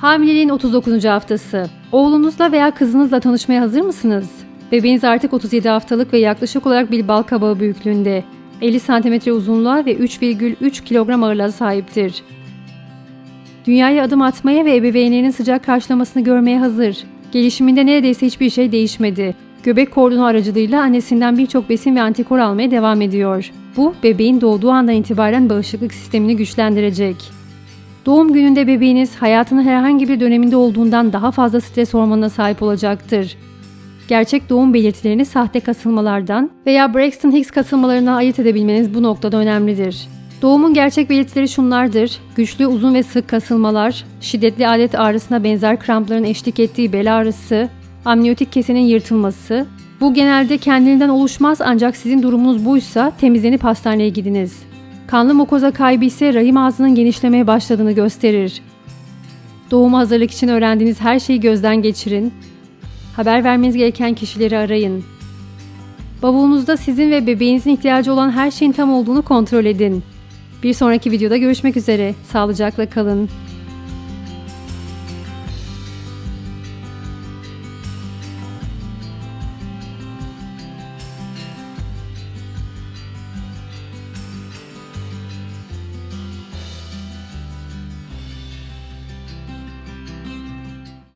Hamileliğin 39. haftası. Oğlunuzla veya kızınızla tanışmaya hazır mısınız? Bebeğiniz artık 37 haftalık ve yaklaşık olarak bir bal kabağı büyüklüğünde. 50 cm uzunluğa ve 3,3 kilogram ağırlığa sahiptir. Dünyaya adım atmaya ve ebeveynlerinin sıcak karşılamasını görmeye hazır. Gelişiminde neredeyse hiçbir şey değişmedi. Göbek kordonu aracılığıyla annesinden birçok besin ve antikor almaya devam ediyor. Bu, bebeğin doğduğu andan itibaren bağışıklık sistemini güçlendirecek. Doğum gününde bebeğiniz hayatının herhangi bir döneminde olduğundan daha fazla stres hormonuna sahip olacaktır. Gerçek doğum belirtilerini sahte kasılmalardan veya Braxton Hicks kasılmalarından ayırt edebilmeniz bu noktada önemlidir. Doğumun gerçek belirtileri şunlardır. Güçlü, uzun ve sık kasılmalar, şiddetli adet ağrısına benzer krampların eşlik ettiği bel ağrısı, amniyotik kesenin yırtılması. Bu genelde kendiliğinden oluşmaz ancak sizin durumunuz buysa temizlenip hastaneye gidiniz. Kanlı mukoza kaybı ise rahim ağzının genişlemeye başladığını gösterir. Doğuma hazırlık için öğrendiğiniz her şeyi gözden geçirin. Haber vermeniz gereken kişileri arayın. Bavulunuzda sizin ve bebeğinizin ihtiyacı olan her şeyin tam olduğunu kontrol edin. Bir sonraki videoda görüşmek üzere. Sağlıcakla kalın.